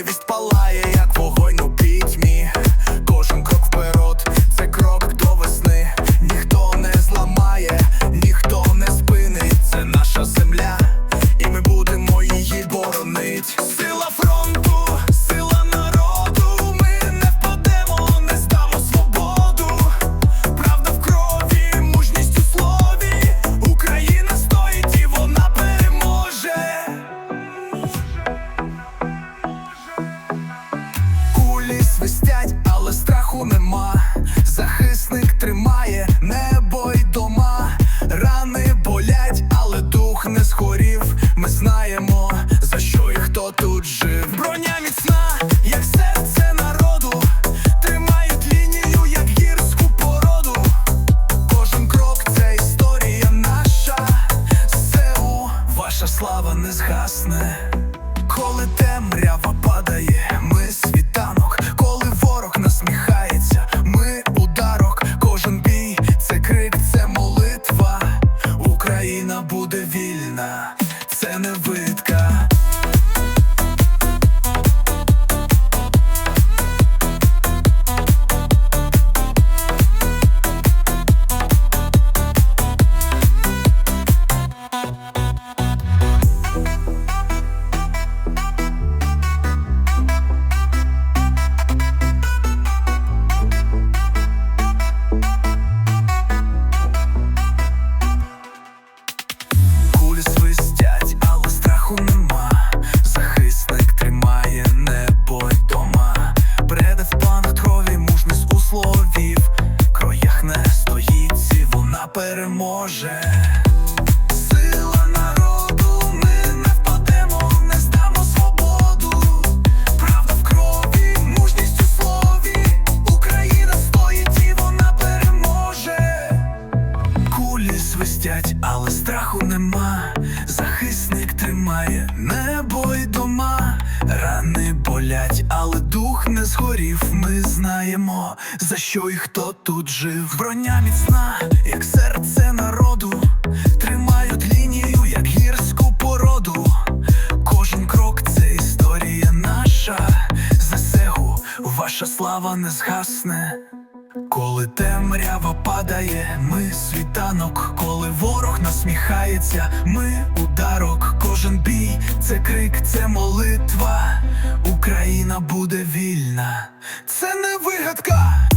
Справедливість палає, свистять, але страху нема. Захисник тримає небо й дома. Рани болять, але дух не згорів. Ми знаємо, за що і хто тут жив. Броня міцна, як серце народу. Тримають лінію, як гірську породу. Кожен крок це історія наша. СЕУ, ваша слава не згасне. Коли темрява падає, ми світанок, буде вільна, це не видка. Переможе. Сила народу, ми не впадемо, не здамо свободу. Правда в крові, мужність у слові. Україна стоїть і вона переможе. Кулі свистять, але страху нема. Захисник тримає небо й дома. Рани болять, але не згорів. Ми знаємо, за що і хто тут жив. Броня міцна, як серце народу. Тримають лінію, як гірську породу. Кожен крок це історія наша. за сегу ваша слава не згасне. Коли темрява падає, ми світанок, коли ворог насміхається, ми ударок, кожен бій, це крик, це молитва. Україна буде вільна, це не вигадка.